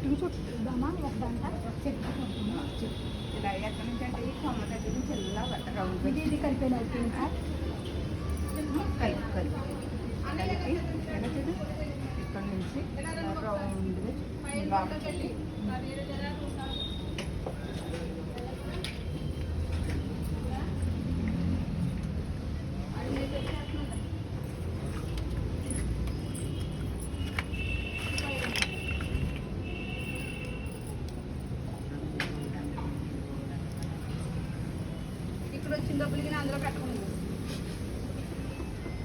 చెట్టును చుట్టుదామా ఒక దంట చెట్టు ఇలా ఎక్కడి నుంచి అంటే ఈ కొమ్మ దగ్గర నుంచి ఇలా రౌండ్ ఇది ఇది కలిపేలా అయిపోయింది సార్ కలిపి కలిపి. కలిపి. ఎలా చూడు. ఇక్కడ నుంచి రౌండ్ లోపలికి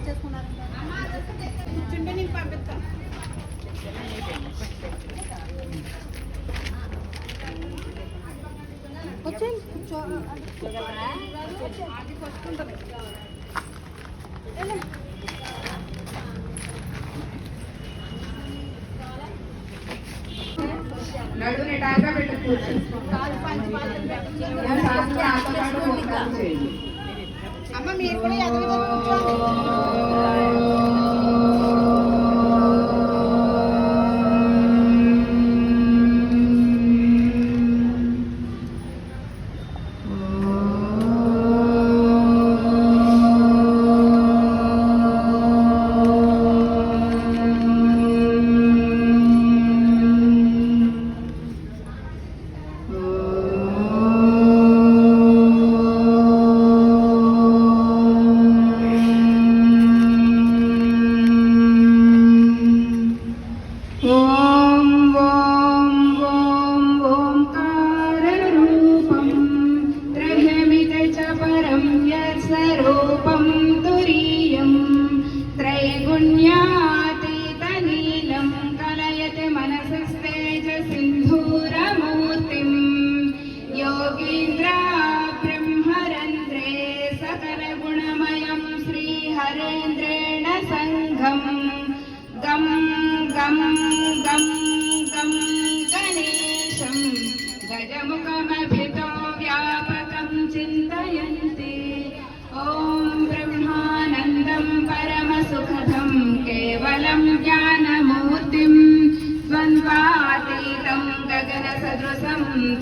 తెచ్చేసినట్టు తెచ్చేసుకున్నారు కూర్చుంటే నేను పంపిస్తాను వచ్చేయండి కూర్చో అది పట్టుకుంటుంది నడువు నిటారుగా పెట్టి కూర్చొని కాలు పంచి బాధ్యత పెట్టచ్చు శాంతి ఆటపాటు మోకాలు చేయండి అమ్మ మీరు కూడా ఎదగదు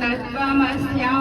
తత్వమస్యా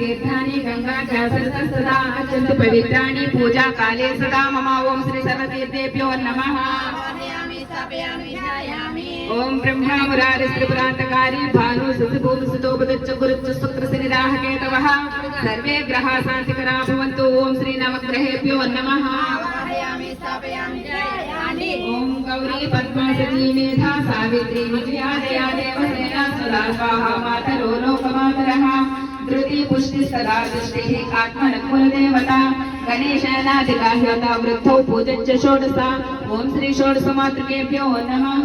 पुष्करातीर्थानि गङ्गा च सदा अत्यन्तु पवित्राणि पूजा काले सदा। मम ॐ श्री सर्वतीर्थेभ्यो नमः। ॐ ब्रह्मा मुरारि त्रिपुरान्तकारी भानु सुतभूत सुतोपदच्च गुरुच्च शुक्रशनिराः केतवः सर्वे ग्रहाः शान्तिकरा भवन्तु। ॐ श्री नवग्रहेभ्यो नमः। ॐ गौरी पद्मा सती मेधा सावित्री विजया दया देवसेना सदा स्वाहा मातरो लोकमातरः। धृति पुष्टि सदा दृष्टिः आत्मनकुलदेवता गणेशनादिकाह्यता वृद्धौ पूजच्च षोडशा ॐ श्री षोडशमातृकेभ्यो नमः।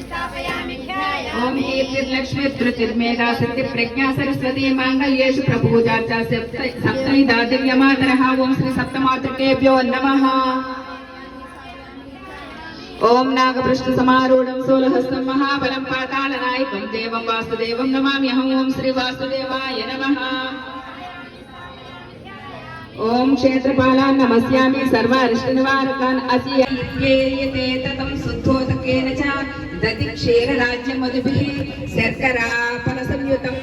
स्थापयामि कीर्तिर्लक्ष्मी धृतिर्मेधा सरस्वती माङ्गल्येषु प्रपूजार्चा सप्त सप्तमिदा दिव्यमातरः ॐ श्री सप्तमातृकेभ्यो नमः। ఓం నాగపృష్ఠ సమారూఢం సోలహస్తం మహాబలం పాతాళ నాయకం దేవం వాసుదేవం నమామ్యహం ఓం శ్రీ వాసుదేవాయ నమ. ఓం క్షేత్రపాలాన్ నమస్యామి సర్వ అరిష్ట నివారకాన్ అసియేయతే తతం శుద్ధోదకేన చ దతి క్షీర రాజ్యం మధుభిః శర్కరా ఫల సంయుతం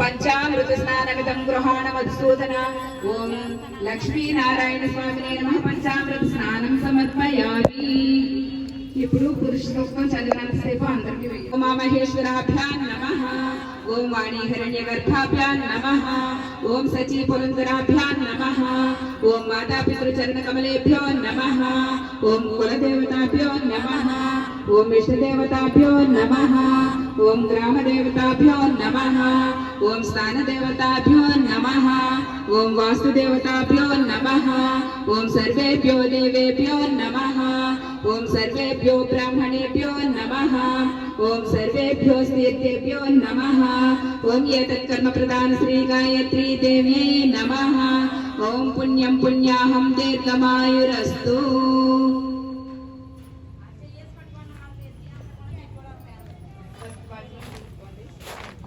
పంచామృత స్నానమిదం గృహాణ మధుసూదన. ఓం లక్ష్మీనారాయణ స్వామినే నమః. పంచామృత స్నానం సమర్పయామి. ఇప్పుడు పురుష సూక్తం చదివినంతసేపు అందరికీ వెయ్యి. ఉమా మహేశ్వరాభ్యాం నమః ఓం వాణీ హిరణ్య గర్భాభ్యాం నమః ఓం సచీ పురంధరాభ్యాం నమః ఓం మాతా పితృచరణ కమలేభ్యో నమః ఓం కులదేవతాభ్యో నమః ఓం ఇష్టదేవతాభ్యో నమః ఓం గ్రామదేవతాభ్యో నమః ఓం స్థానదేవతాభ్యో నమః ఓం వాస్తుదేవతాభ్యో నమః ఓం సర్వేభ్యో దేవేభ్యో నమః ఓం సర్వేభ్యో బ్రాహ్మణేభ్యో నమః ఓం సర్వేభ్యో తీర్థేభ్యో నమః ఓం ఏతత్ కర్మ ప్రధాన శ్రీ గాయత్రీ దేవ్యై నమః ఓం పుణ్యం పుణ్యాహం దీర్ఘమాయురస్తు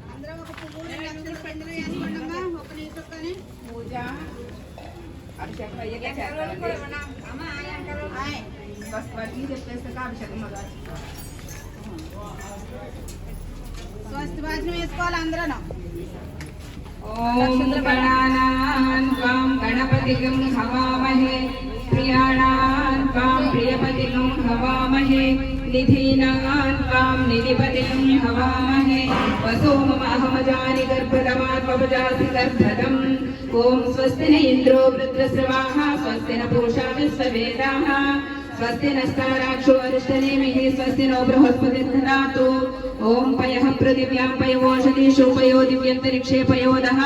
అందరం ఒక పువ్వు లక్షలు పెండులు వేసుకోండమ్మా ఒక నిమిషం కానీ పూజ అభిషేకం అయ్యాక చేస్తామండి ఆయ్. ఫస్ట్ వాటికి చెప్పేసాక అభిషేకం మొదలు స్వస్తి భాషను వేసుకోవాలి అందరూ ॐ गणानां त्वां गणपतिगं हवामहे प्रियाणां त्वां प्रियपतिगं हवामहे निधीनां त्वां निधिपतिगं हवामहे वसो मम अहमजानि गर्भरमात्मपजासि गर्भदम् ॐ स्वस्ति न इन्द्रो वृत्रस्रवाः स्वस्ति न पूषा विश्ववेदाः स्वस्ति नस्ताराक्षो अरिष्टनेमिः स्वस्ति नो बृहस्पतिर्दधातु ॐ पयः पृथिव्यां पयोषधीषु पयो दिव्यन्तरिक्षे पयोदः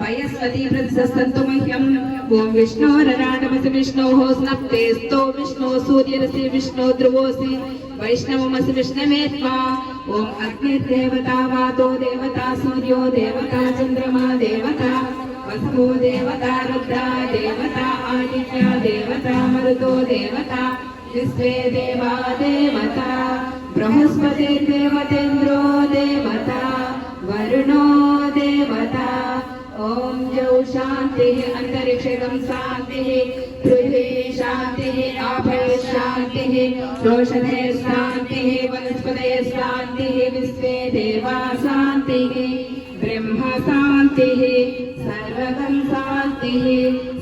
पयस्वती प्रसस्तन्तु मह्यम् ॐ विष्णोरराटमसि विष्णोः स्नप्तेस्तो विष्णो सूर्यरसि विष्णो ध्रुवोऽसि वैष्णवमसि विष्णवे त्वा ॐ अग्निर्देवता वातो देवता सूर्यो देवता चन्द्रमा देवता वसवो देवता रुद्रा देवता आदित्या देवता मरुतो देवता विश्वे देवा देवता बृहस्पतिर्देवतेन्द्रो देवता, वरुणो देवता। ॐ जौ शान्तिः अन्तरिक्षगं शान्तिः, पृथ्वी शान्तिः, आपः शान्तिः, रोषधे शान्तिः, वनस्पतये शान्तिः विश्वे देवा शान्तिः, ब्रह्म शान्तिः सर्वगं शान्तिः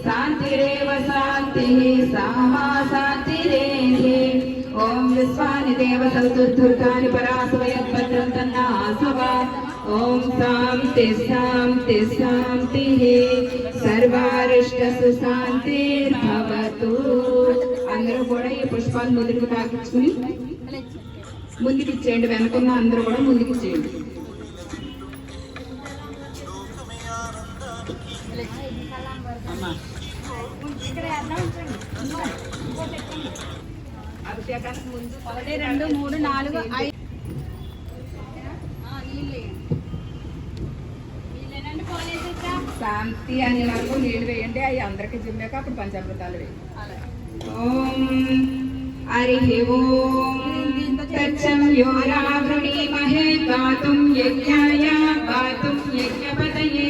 शान्तिरेव शान्तिः सामा शान्तिरेः ॐ विश्वानि देव चतुर्दुर्गानि परासवयद्भद्रं तन्नासव ॐ शान्ति शान्ति शान्तिः సర్వారిష్టసు శాంతిర్భవతు అందరూ కూడా ఈ పుష్పాలు ముందుకు తాకించుకుని ముందుకు ఇచ్చేయండి వెనకున్న అందరూ కూడా ముందుకు ఒకటి రెండు మూడు నాలుగు ఐదు. శాంతి అనే వరకు నీళ్ళు వేయండి. అవి అందరికి జిమ్మాక అప్పుడు పంచామృతాలు వేయండి ఓం హరి ఓం తచ్చం యో రావృణీమహే గాతుం యజ్ఞాయ గాతుం యజ్ఞపతయే.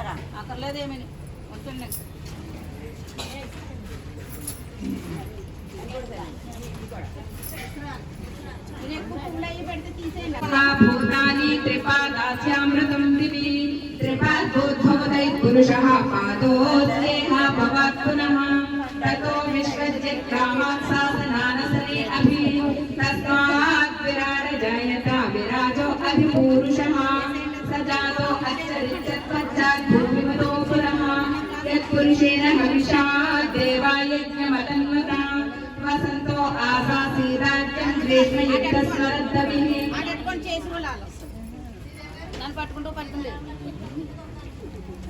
నీళ్ళు తీసేద్దారా అక్కర్లేదు ఏమని వచ్చండి ఎక్కువ పువ్వులు అయ్యి పెడితే తీసేయండి భూతాని త్రిపాదాస్యాం पुरुषः पादोद्देह भवात् पुनः ततो विश्वजित्कामात् शासनानसने अभि तस्मात् विराट जायता विराजो अभिपूरुषः स जातो अच्चरित्यत्पश्चात् हविषेण हविषा देवायज्ञमतन्वता वसन्तो आसासीराज्यं ग्रीष्मयुक्तस्वरद्दभिः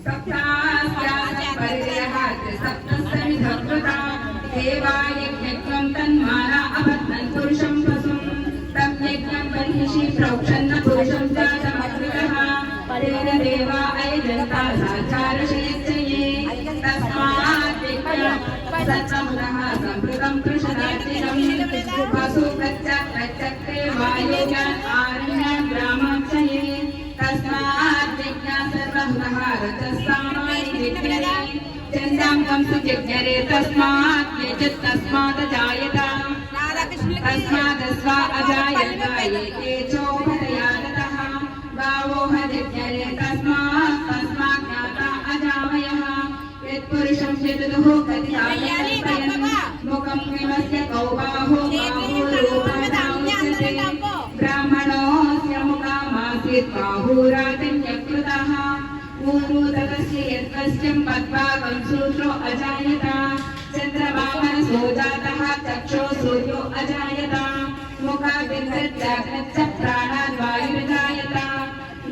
सप्तास्यासपरिदेहात् देवायज्ञत्वं तन्माना अभद्नं पुरुषं वसुं तं यज्ञं बर्हिषि प्रौक्षन्न पुरुषं च समत्विकः तेन देवा अयजन्ता साचारषि वसुभक्षक्ते वायुज आरुण्य ग्रामाक्षये तस्मात् जिज्ञा सर्वभुतः रजस्सामाय जिज्ञरे चन्द्राङ्गं सुजिज्ञरे तस्मात् यजत् तस्मात् जायता तस्मादस्वा अजायत एके गावोह जिज्ञरे तस्मात् तस्मात् ज्ञाता अजामयः। यत्पुरुषं चेतुः कथयामि ब्राह्मणोऽस्य मुखामासीत् बाहुराजन्यकृतः। ऊरुतकस्य यत्कस्यं अजायत। चक्षो सूर्यो अजायत।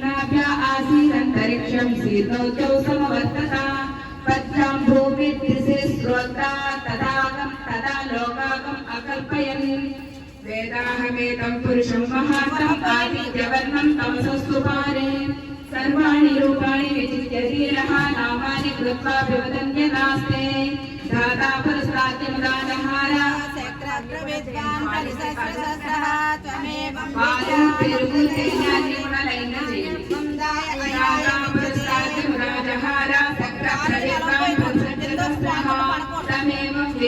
नाभ्या आसीदन्तरिक्षं समवर्तत। पद्भ्यां भूमिर्दिशिस्रोता तदागं तदा लोकाकम् अकल्पयन् वेदाहमेतं पुरुषं महान्तम् आदित्यवर्णं तमसस्तु पारे सर्वाणि रूपाणि विचित्य धीरः नामानि कृत्वा विवदन्यनास्ते धाता पुरस्ताद्यमदानहार चक्रप्रवेद्यान्तरिसहस्रसहस्रः त्वमेव पालं तिरुगुलैन्यानि गुणलैन्यजयति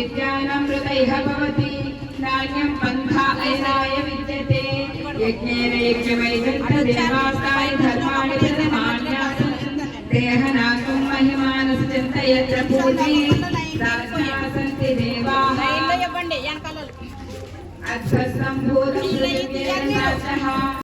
विद्यानमृत इह भवति नान्यं पन्था ऐराय विद्यते यज्ञेन यज्ञवैदुर्गदेवास्ताय धर्माणि प्रथमान्यासं देहनाकं महिमानश्चिन्त यत्र पूर्वी सन्ति देवाः अध्वसम्भूतं